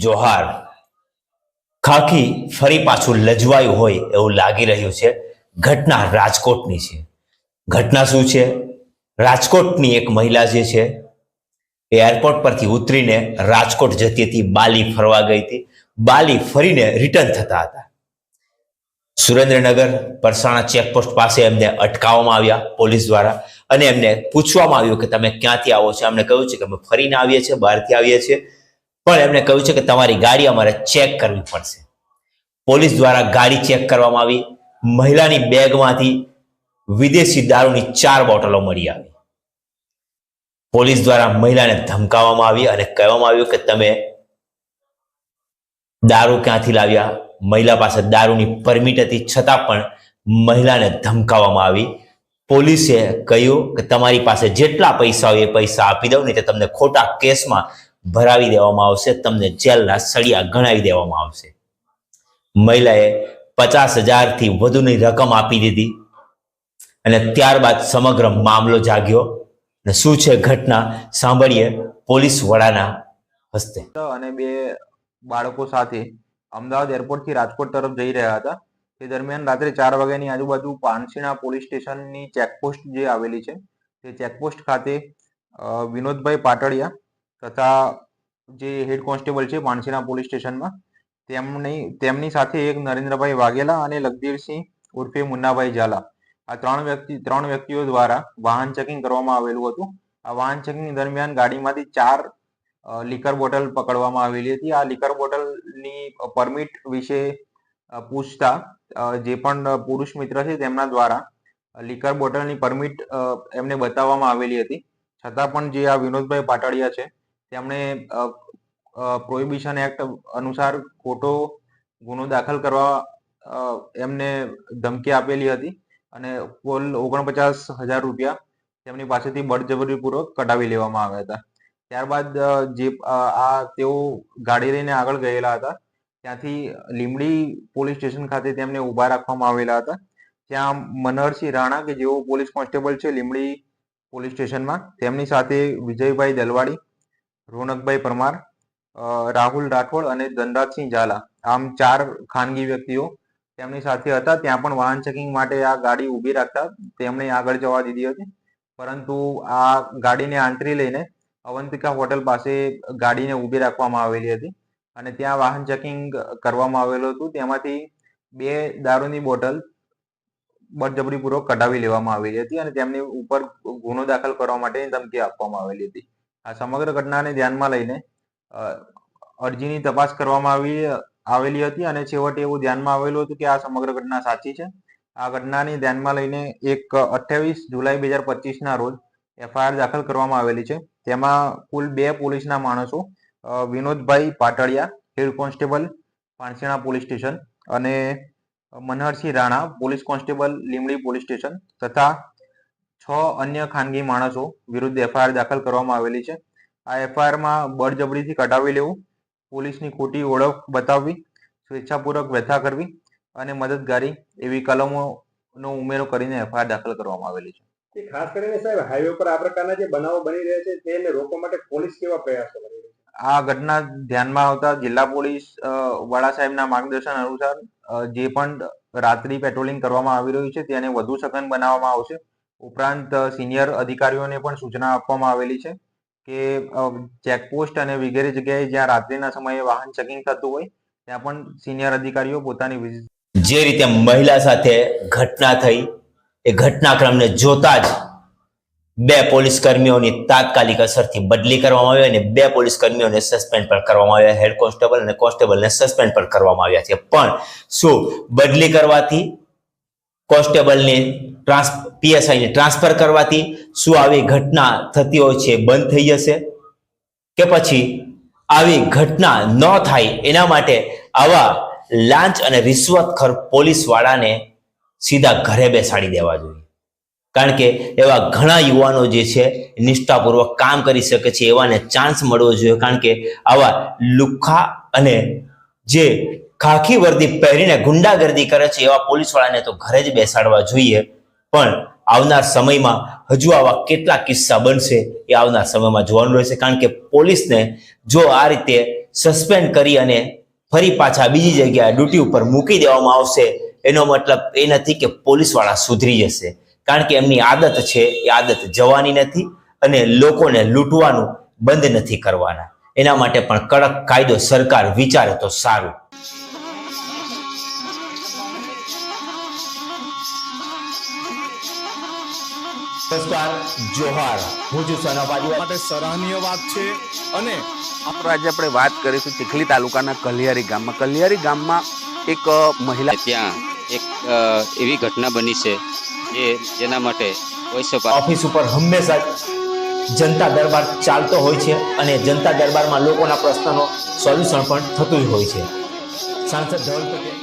જોહાર. ખાખી ફરી પાછું લજવાયું હોય એવું લાગી રહ્યું છે. ઘટના રાજકોટની છે. ઘટના શું છે? રાજકોટની એક મહિલા જે છે, એ એરપોર્ટ પરથી ઉતરીને રાજકોટ જતી હતી, બાલી ફરવા ગઈ હતી. બાલી ફરીને રિટર્ન થતા હતા. સુરેન્દ્રનગર પરસાણા ચેકપોસ્ટ પાસે એમને અટકાવવામાં આવ્યા પોલીસ દ્વારા અને એમને પૂછવામાં આવ્યું કે તમે ક્યાંથી આવો છો? એમને કહ્યું છે કે અમે ફરીને આવીએ છીએ, બહારથી આવીએ છીએ. પણ એમને કહ્યું છે કે તમારી ગાડી અમારે ચેક કરવી પડશે. પોલીસ દ્વારા ગાડી ચેક કરવામાં આવી. મહિલાની બેગમાંથી વિદેશી દારૂની ચાર બોટલો મળી આવી. પોલીસ દ્વારા મહિલાને ધમકાવવામાં આવી અને કહેવામાં આવ્યું કે તમે દારૂ ક્યાંથી લાવ્યા? મહિલા પાસે દારૂની પરમિટ હતી. છતાં પણ મહિલાને ધમકાવવામાં આવી. પોલીસે કહ્યું કે તમારી પાસે જેટલા પૈસા હોય એ પૈસા આપી દઉં, નહીં તો તમને ખોટા કેસમાં ભરાવી દેવામાં આવશે, તમને જેલના સળિયા ગણાવી દેવામાં આવશે. મહિલાએ પચાસ હજારથી વધુની રકમ આપી દીધી અને ત્યારબાદ સમગ્ર મામલો જાગ્યો. અને શું છે ઘટના? સાંભળીએ પોલીસ વડાના હસ્તે. અને બે બાળકો સાથે અમદાવાદ એરપોર્ટથી રાજકોટ તરફ જઈ રહ્યા હતા. તે દરમિયાન રાત્રે ચાર વાગ્યાની આજુબાજુ પાનસીણા પોલીસ સ્ટેશનની ચેકપોસ્ટ જે આવેલી છે, તે ચેકપોસ્ટ ખાતે વિનોદભાઈ પાટડિયા તથા જે હેડ કોન્સ્ટેબલ છે પાનસીણા પોલીસ સ્ટેશનમાં, તેમની તેમની સાથે એક નરેન્દ્રભાઈ વાઘેલા અને લખબીરસિંહ ઉર્ફે મુન્નાભાઈ ઝાલા. આ ત્રણ વ્યક્તિ, ત્રણ વ્યક્તિઓ દ્વારા વાહન ચેકિંગ કરવામાં આવેલું હતું. આ વાહન ચેકિંગ દરમિયાન ગાડીમાંથી ચાર લીકર બોટલ પકડવામાં આવેલી હતી. આ લીકર બોટલની પરમિટ વિશે પૂછતા જે પણ પુરુષ મિત્ર છે તેમના દ્વારા લીકર બોટલની પરમિટ એમને બતાવવામાં આવેલી હતી. છતાં પણ જે આ વિનોદભાઈ પાટડિયા છે તેમણે પ્રોહિબિશન એક્ટ અનુસાર ખોટો ગુનો દાખલ કરવા એમને ધમકી આપેલી હતી અને કુલ ઓગણપચાસ હજાર રૂપિયા તેમની પાસેથી બળજબરીપૂર્વક કઢાવી લેવામાં આવ્યા હતા. ત્યારબાદ જે આ તેઓ ગાડી લઈને આગળ ગયેલા હતા. ત્યાંથી લીમડી પોલીસ સ્ટેશન ખાતે તેમને ઊભા રાખવામાં આવેલા હતા. ત્યાં મનહરસિંહ રાણા, કે જેઓ પોલીસ કોન્સ્ટેબલ છે લીમડી પોલીસ સ્ટેશનમાં, તેમની સાથે વિજયભાઈ દલવાડી રોનકભાઈ પરમાર રાહુલ રાઠોડ અને ધનરાજસિંહ ઝાલા. આમ ચાર ખાનગી વ્યક્તિઓ તેમની સાથે હતા. ત્યાં પણ વાહન ચેકિંગ માટે આ ગાડી ઊભી રાખતા તેમણે આગળ જવા દીધી હતી. પરંતુ આ ગાડીને આંતરી લઈને અવંતિકા હોટલ પાસે ગાડીને ઊભી રાખવામાં આવેલી હતી અને ત્યાં વાહન ચેકિંગ કરવામાં આવેલું હતું. તેમાંથી બે દારૂની બોટલ બળજબરીપૂર્વક કઢાવી લેવામાં આવેલી હતી અને તેમની ઉપર ગુનો દાખલ કરવા માટે ધમકી આપવામાં આવેલી હતી. આ સમગ્ર ઘટનાને ધ્યાનમાં લઈને અરજીની તપાસ કરવામાં આવી, આવેલી હતી અને છેવટે એવું ધ્યાનમાં આવેલું હતું કે આ સમગ્ર ઘટના સાચી છે. આ ઘટનાને ધ્યાનમાં લઈને એક અઠ્યાવીસ જુલાઈ બે હજાર પચીસના રોજ એફઆઈઆર દાખલ કરવામાં આવેલી છે. તેમાં કુલ બે પોલીસના માણસો Vinodbhai Patadiya head constable Pansina police station અને Manharsinh Rana, police constable Limdi police station તથા છ અન્ય ખાનગી માણસો વિરુદ્ધ એફઆઈઆર દાખલ કરવામાં આવેલી છે. આ એફઆઈઆરમાં બળજબરીથી કઢાવી લેવું પોલીસની ખોટી ઓળખ બતાવવી સ્વેચ્છાપૂર્વક વ્યથા કરવી અને મદદગારી એવી કલમોનો ઉમેરો કરીને એફઆઈઆર દાખલ કરવામાં આવેલી છે. ખાસ કરીને સાહેબ હાઈવે પર આ પ્રકારના જે બનાવો બની રહ્યા છે તેને રોકવા માટે પોલીસ કેવા પ્રયાસો કરી આ ઘટના ધ્યાનમાં આવતા જિલ્લા પોલીસ વડા સાહેબના માર્ગદર્શન અનુસાર જે પણ રાત્રિ પેટ્રોલિંગ કરવામાં આવી રહ્યું છે તેને વધુ સઘન બનાવવામાં આવશે. ઉપરાંત સિનિયર અધિકારીઓને પણ સૂચના આપવામાં આવેલી છે કે ચેકપોસ્ટ અને વગેરે જગ્યાએ જ્યાં રાત્રિના સમયે વાહન ચેકિંગ થતું હોય, ત્યાં પણ સિનિયર અધિકારીઓ પોતાની જે રીતે મહિલા સાથે ઘટના થઈ, એ ઘટનાક્રમને જોતા જ બે પોલીસ કર્મીઓની તાત્કાલિક અસરથી બદલી કરવામાં આવી અને બે પોલીસ કર્મીઓને સસ્પેન્ડ પણ કરવામાં આવ્યા. હેડ કોન્સ્ટેબલ અને કોન્સ્ટેબલને સસ્પેન્ડ પણ કરવામાં આવ્યા છે. પણ શું બદલી કરવાથી કોન્સ્ટેબલની ટ્રાન્સ, પીએસઆઈને ટ્રાન્સફર કરવાથી શું આવી ઘટના થતી હોય છે બંધ થઈ જશે? કે પછી આવી ઘટના ન થાય એના માટે આવા લાંચ અને રિશ્વતખોર પોલીસવાળાને સીધા ઘરે બેસાડી દેવા જોઈએ. કારણ કે એવા ઘણા યુવાનો જે છે નિષ્ઠાપૂર્વક કામ કરી શકે છે, એવાને ચાન્સ મળવો જોઈએ. કારણ કે આવા લુખા અને જે ખાખી વર્દી પહેરીને ગુંડાગર્દી કરે છે એવા પોલીસવાળાને તો ઘરે જ બેસાડવા જોઈએ. પણ આવનાર સમયમાં હજુ આવા કેટલા કિસ્સા બનશે એ આવનાર સમયમાં જોવાનું રહેશે. કારણ કે પોલીસને જો આ રીતે સસ્પેન્ડ કરી અને ફરી પાછા બીજી જગ્યાએ ડ્યુટી ઉપર મૂકી દેવામાં આવશે, એનો મતલબ એ નથી કે પોલીસવાળા સુધરી જશે. કારણ કે એમની આદત છે, એ આદત જવાની નથી અને લોકોને લૂંટવાનું બંધ નથી કરવાના. એના માટે પણ કડક કાયદો સરકાર વિચારે તો સારું. નમસ્કાર જોહાર. હું છું સનફ માટે સરાહનીય વાત છે અને આપણે આજે આપણે વાત કરીશું ચીખલી તાલુકાના કલિયારી ગામમાં. કલિયારી ગામમાં એક મહિલા ત્યાં એક એવી ઘટના બની છે જે જેના માટે વોઇસ ઓફ ઓફિસ ઉપર હંમેશા જનતા દરબાર ચાલતો હોય છે અને જનતા દરબારમાં લોકોના પ્રશ્નનો સોલ્યુશન પણ થતું જ હોય છે. સાંસદ ધવલ પટેલ